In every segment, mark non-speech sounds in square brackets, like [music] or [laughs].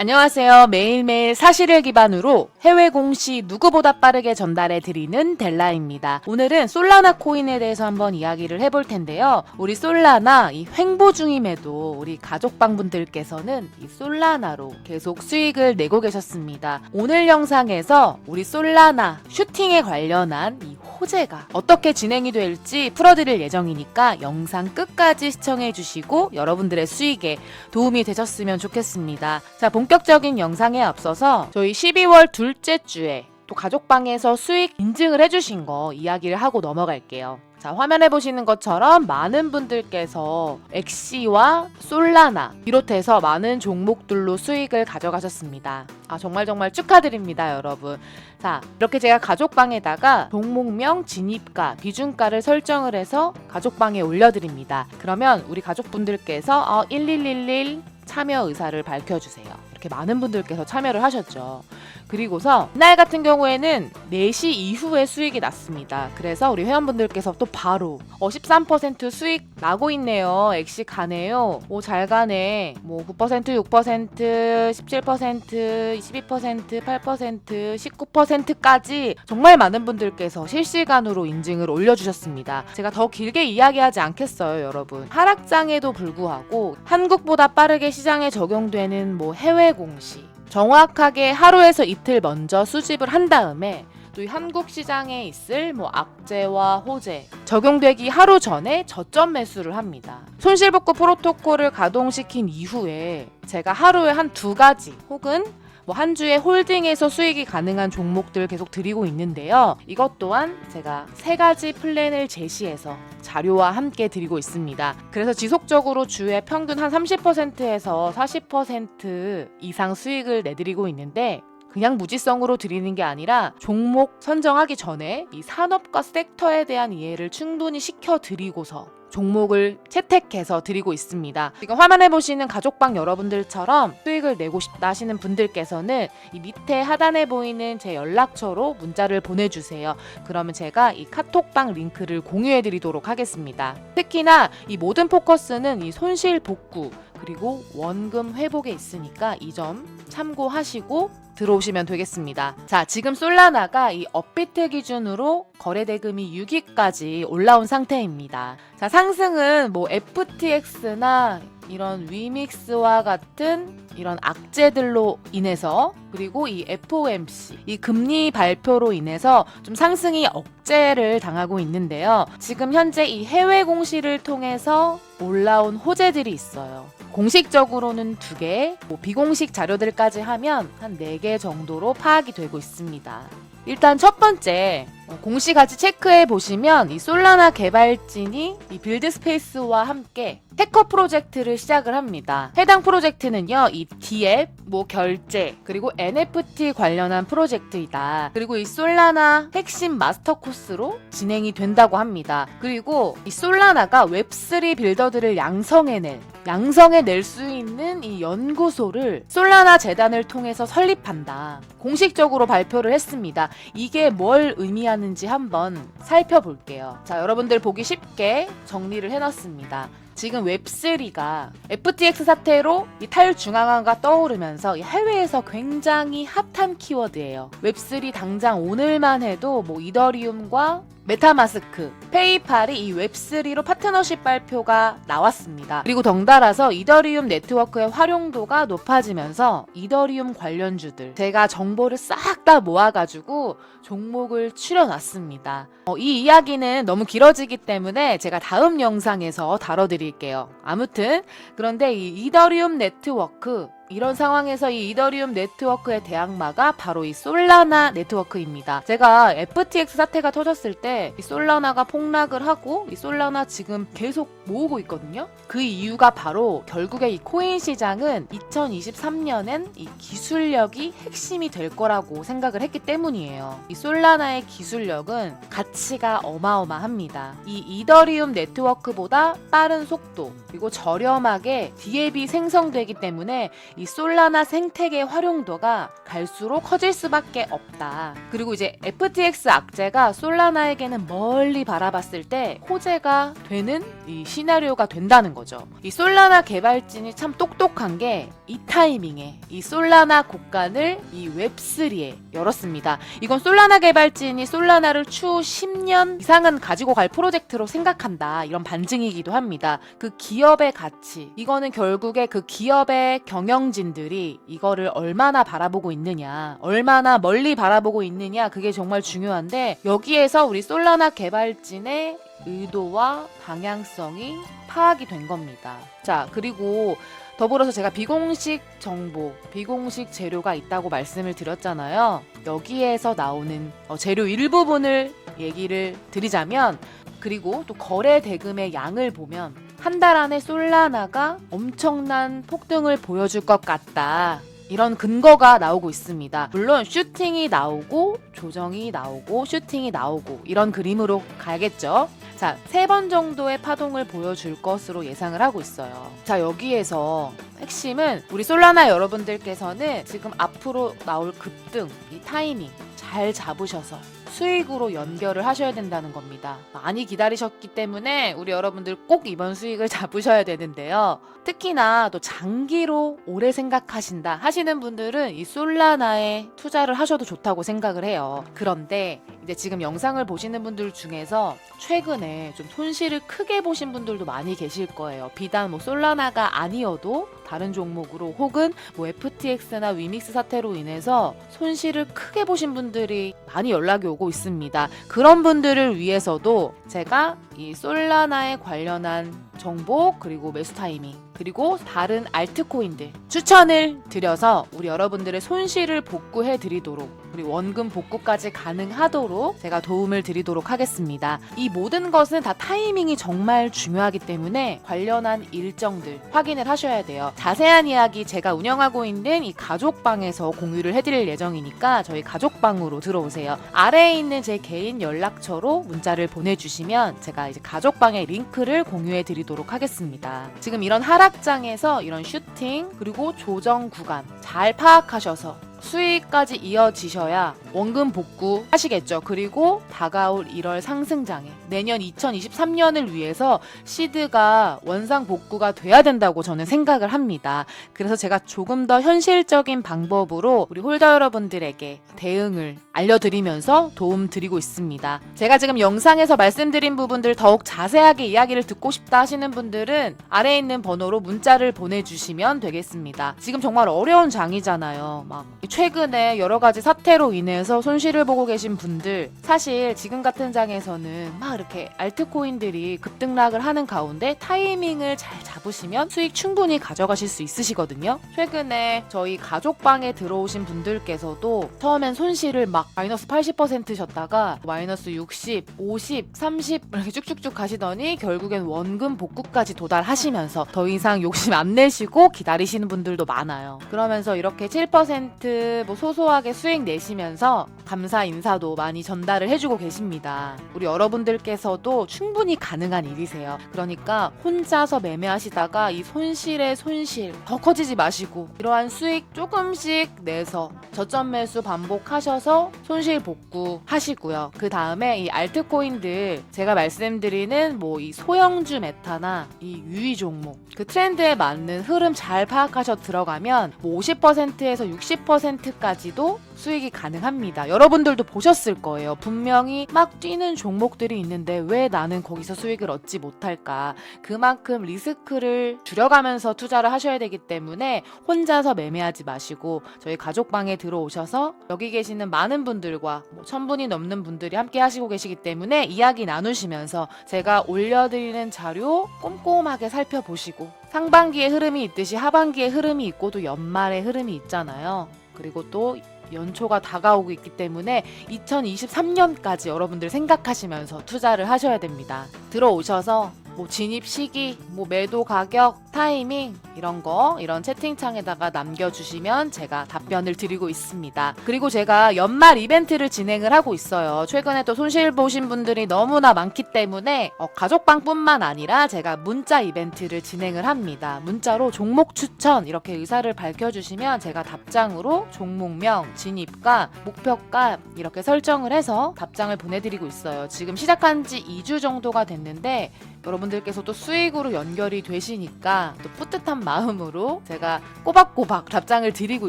안녕하세요. 매일매일 사실을 기반으로 해외 공시 누구보다 빠르게 전달해 드리는 델라입니다. 오늘은 솔라나 코인에 대해서 한번 이야기를 해볼 텐데요. 우리 솔라나 이 횡보 중임에도 우리 가족방분들께서는 이 솔라나로 계속 수익을 내고 계셨습니다. 오늘 영상에서 우리 솔라나 슈팅에 관련한 이 호재가 어떻게 진행이 될지 풀어드릴 예정이니까 영상 끝까지 시청해 주시고 여러분들의 수익에 도움이 되셨으면 좋겠습니다. 자, 본격적인 영상에 앞서서 저희 12월 둘째 주에 또 가족방에서 수익 인증을 해주신 거 이야기를 하고 넘어갈게요. 자, 화면에 보시는 것처럼 많은 분들께서 엑시와 솔라나 비롯해서 많은 종목들로 수익을 가져가셨습니다. 아, 정말 정말 축하드립니다, 여러분. 자, 이렇게 제가 가족방에다가 종목명, 진입가, 비중가를 설정을 해서 가족방에 올려드립니다. 그러면 우리 가족분들께서 어, 1111 참여 의사를 밝혀주세요. 이렇게 많은 분들께서 참여를 하셨죠. 그리고서 날 같은 경우에는 4시 이후에 수익이 났습니다. 그래서 우리 회원분들께서 또 바로 어, 13% 수익 나고 있네요. 엑시 가네요. 오, 잘 가네. 뭐 9%, 6%, 17%, 22%, 8%, 19%까지 정말 많은 분들께서 실시간으로 인증을 올려주셨습니다. 제가 더 길게 이야기하지 않겠어요, 여러분. 하락장에도 불구하고 한국보다 빠르게 시장에 적용되는 뭐 해외 공시, 정확하게 하루에서 이틀 먼저 수집을 한 다음에 또이 한국 시장에 있을 뭐 악재와 호재 적용되기 하루 전에 저점 매수를 합니다. 손실복구 프로토콜을 가동시킨 이후에 제가 하루에 한 두 가지 혹은 뭐 한 주에 홀딩해서 수익이 가능한 종목들 계속 드리고 있는데요. 이것 또한 제가 세 가지 플랜을 제시해서 자료와 함께 드리고 있습니다. 그래서 지속적으로 주에 평균 한 30%에서 40% 이상 수익을 내드리고 있는데 그냥 무지성으로 드리는 게 아니라 종목 선정하기 전에 이 산업과 섹터에 대한 이해를 충분히 시켜 드리고서 종목을 채택해서 드리고 있습니다. 지금 화면에 보시는 가족방 여러분들처럼 수익을 내고 싶다 하시는 분들께서는 이 밑에 하단에 보이는 제 연락처로 문자를 보내주세요. 그러면 제가 이 카톡방 링크를 공유해 드리도록 하겠습니다. 특히나 이 모든 포커스는 이 손실 복구 그리고 원금 회복에 있으니까 이 점 참고하시고 들어오시면 되겠습니다. 자, 지금 솔라나가 이 업비트 기준으로 거래 대금이 6위까지 올라온 상태입니다. 자, 상승은 뭐 FTX나 이런 위믹스와 같은 이런 악재들로 인해서 그리고 이 FOMC 이 금리 발표로 인해서 좀 상승이 억제를 당하고 있는데요. 지금 현재 이 해외 공시를 통해서 올라온 호재들이 있어요. 공식적으로는 두 개, 뭐 비공식 자료들까지 하면 한 네 개 정도로 파악이 되고 있습니다. 일단 첫 번째 어, 공시 같이 체크해 보시면 이 솔라나 개발진이 이 빌드 스페이스와 함께 해커 프로젝트를 시작을 합니다. 해당 프로젝트는요, 이 디앱, 뭐 결제, 그리고 NFT 관련한 프로젝트이다. 그리고 이 솔라나 핵심 마스터 코스로 진행이 된다고 합니다. 그리고 이 솔라나가 웹3 빌더들을 양성해낼 양성해낼 수 있는 이 연구소를 솔라나 재단을 통해서 설립한다. 공식적으로 발표를 했습니다. 이게 뭘 의미하는지 한번 살펴볼게요. 자, 여러분들 보기 쉽게 정리를 해놨습니다. 지금 웹3가 FTX 사태로 이 탈중앙화가 떠오르면서 이 해외에서 굉장히 핫한 키워드예요. 웹3 당장 오늘만 해도 뭐 이더리움과 메타마스크, 페이팔이 이 웹3로 파트너십 발표가 나왔습니다. 그리고 덩달아서 이더리움 네트워크의 활용도가 높아지면서 이더리움 관련주들 제가 정보를 싹 다 모아가지고 종목을 추려놨습니다. 어, 이 이야기는 너무 길어지기 때문에 제가 다음 영상에서 다뤄드릴게요. 아무튼 그런데 이 이더리움 네트워크 이런 상황에서 이 이더리움 네트워크의 대항마가 바로 이 솔라나 네트워크입니다. 제가 FTX 사태가 터졌을 때 이 솔라나가 폭락을 하고 이 솔라나 지금 계속 모으고 있거든요. 그 이유가 바로 결국에 이 코인 시장은 2023년엔 이 기술력이 핵심이 될 거라고 생각을 했기 때문이에요. 이 솔라나의 기술력은 가치가 어마어마합니다. 이 이더리움 네트워크보다 빠른 속도 그리고 저렴하게 디앱이 생성되기 때문에 이 솔라나 생태계 활용도가 갈수록 커질 수밖에 없다. 그리고 이제 FTX 악재가 솔라나에게는 멀리 바라봤을 때 호재가 되는 이 시나리오가 된다는 거죠. 이 솔라나 개발진이 참 똑똑한 게 이 타이밍에 이 솔라나 곡간을 이 웹3에 열었습니다. 이건 솔라나 개발진이 솔라나를 추후 10년 이상은 가지고 갈 프로젝트로 생각한다. 이런 반증이기도 합니다. 그 기업의 가치. 이거는 결국에 그 기업의 경영 진들이 이거를 얼마나 바라보고 있느냐, 얼마나 멀리 바라보고 있느냐, 그게 정말 중요한데, 여기에서 우리 솔라나 개발진의 의도와 방향성이 파악이 된 겁니다. 자, 그리고 더불어서 제가 비공식 정보, 비공식 재료가 있다고 말씀을 드렸잖아요. 여기에서 나오는 어, 재료 일부분을 얘기를 드리자면, 그리고 또 거래 대금의 양을 보면 한 달 안에 솔라나가 엄청난 폭등을 보여줄 것 같다. 이런 근거가 나오고 있습니다. 물론 슈팅이 나오고 조정이 나오고 슈팅이 나오고 이런 그림으로 가야겠죠. 자, 세 번 정도의 파동을 보여줄 것으로 예상을 하고 있어요. 자, 여기에서 핵심은 우리 솔라나 여러분들께서는 지금 앞으로 나올 급등, 이 타이밍 잘 잡으셔서 수익으로 연결을 하셔야 된다는 겁니다. 많이 기다리셨기 때문에 우리 여러분들 꼭 이번 수익을 [laughs] 잡으셔야 되는데요. 특히나 또 장기로 오래 생각하신다 하시는 분들은 이 솔라나에 투자를 하셔도 좋다고 생각을 해요. 그런데 이제 지금 영상을 보시는 분들 중에서 최근에 좀 손실을 크게 보신 분들도 많이 계실 거예요. 비단 뭐 솔라나가 아니어도 다른 종목으로 혹은 뭐 FTX나 위믹스 사태로 인해서 손실을 크게 보신 분들 이 많이 연락이 오고 있습니다. 그런 분들을 위해서도 제가 이 솔라나에 관련한 정보 그리고 매수 타이밍 그리고 다른 알트코인들 추천을 드려서 우리 여러분들의 손실을 복구해 드리도록 우리 원금 복구까지 가능하도록 제가 도움을 드리도록 하겠습니다. 이 모든 것은 다 타이밍이 정말 중요하기 때문에 관련한 일정들 확인을 하셔야 돼요. 자세한 이야기 제가 운영하고 있는 이 가족방에서 공유를 해드릴 예정이니까 저희 가족방으로 들어오세요. 아래에 있는 제 개인 연락처로 문자를 보내주시면 제가 이제 가족방의 링크를 공유해 드리도록 하겠습니다. 지금 이런 하락장에서 이런 슈팅 그리고 조정 구간 잘 파악하셔서 수익까지 이어지셔야 원금 복구 하시겠죠. 그리고 다가올 1월 상승장에 내년 2023년을 위해서 시드가 원상 복구가 돼야 된다고 저는 생각을 합니다. 그래서 제가 조금 더 현실적인 방법으로 우리 홀더 여러분들에게 대응을 알려드리면서 도움 드리고 있습니다. 제가 지금 영상에서 말씀드린 부분들 더욱 자세하게 이야기를 듣고 싶다 하시는 분들은 아래에 있는 번호로 문자를 보내주시면 되겠습니다. 지금 정말 어려운 장이잖아요. 막 최근에 여러 가지 사태로 인해서 손실을 보고 계신 분들 사실 지금 같은 장에서는 막 이렇게 알트코인들이 급등락을 하는 가운데 타이밍을 잘 잡으시면 수익 충분히 가져가실 수 있으시거든요. 최근에 저희 가족방에 들어오신 분들께서도 처음엔 손실을 막 마이너스 80%셨다가 마이너스 60, 50, 30 이렇게 쭉쭉쭉 가시더니 결국엔 원금 복구까지 도달하시면서 더 이상 욕심 안 내시고 기다리시는 분들도 많아요. 그러면서 이렇게 7%뭐 소소하게 수익 내시면서 감사 인사도 많이 전달을 해주고 계십니다. 우리 여러분들께서도 충분히 가능한 일이세요. 그러니까 혼자서 매매하시다가 이 손실의 손실 더 커지지 마시고 이러한 수익 조금씩 내서 저점 매수 반복하셔서 손실 복구 하시고요. 그 다음에 이 알트코인들 제가 말씀드리는 뭐 이 소형주 메타나 이 유의 종목 그 트렌드에 맞는 흐름 잘 파악하셔 들어가면 뭐 50%에서 60%까지도 수익이 가능합니다. 여러분들도 보셨을 거예요. 분명히 막 뛰는 종목들이 있는데 왜 나는 거기서 수익을 얻지 못할까? 그만큼 리스크를 줄여가면서 투자를 하셔야 되기 때문에 혼자서 매매하지 마시고 저희 가족방에 들어오셔서 여기 계시는 많은 분들과 뭐 천분이 넘는 분들이 함께 하시고 계시기 때문에 이야기 나누시면서 제가 올려드리는 자료 꼼꼼하게 살펴보시고 상반기의 흐름이 있듯이 하반기의 흐름이 있고 또 연말의 흐름이 있잖아요. 그리고 또 연초가 다가오고 있기 때문에 2023년까지 여러분들 생각하시면서 투자를 하셔야 됩니다. 들어오셔서 뭐 진입 시기, 뭐 매도 가격 타이밍 이런 거 이런 채팅창에다가 남겨주시면 제가 답변을 드리고 있습니다. 그리고 제가 연말 이벤트를 진행을 하고 있어요. 최근에 또 손실 보신 분들이 너무나 많기 때문에 어, 가족방뿐만 아니라 제가 문자 이벤트를 진행을 합니다. 문자로 종목 추천 이렇게 의사를 밝혀주시면 제가 답장으로 종목명, 진입가, 목표가 이렇게 설정을 해서 답장을 보내드리고 있어요. 지금 시작한 지 2주 정도가 됐는데 여러분들께서 또 수익으로 연결이 되시니까 또 뿌듯한 마음으로 제가 꼬박꼬박 답장을 드리고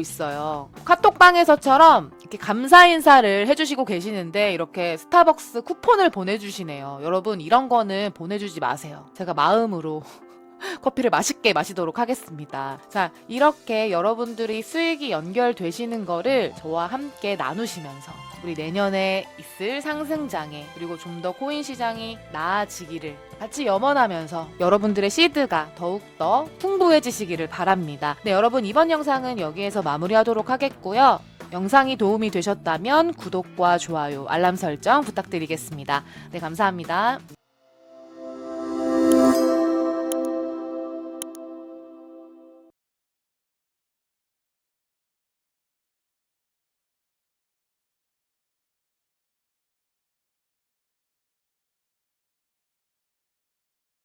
있어요. 카톡방에서처럼 이렇게 감사 인사를 해주시고 계시는데 이렇게 스타벅스 쿠폰을 보내주시네요. 여러분 이런 거는 보내주지 마세요. 제가 마음으로 커피를 맛있게 마시도록 하겠습니다. 자, 이렇게 여러분들이 수익이 연결되시는 거를 저와 함께 나누시면서 우리 내년에 있을 상승장에 그리고 좀 더 코인 시장이 나아지기를 같이 염원하면서 여러분들의 시드가 더욱더 풍부해지시기를 바랍니다. 네, 여러분 이번 영상은 여기에서 마무리하도록 하겠고요. 영상이 도움이 되셨다면 구독과 좋아요, 알람 설정 부탁드리겠습니다. 네, 감사합니다.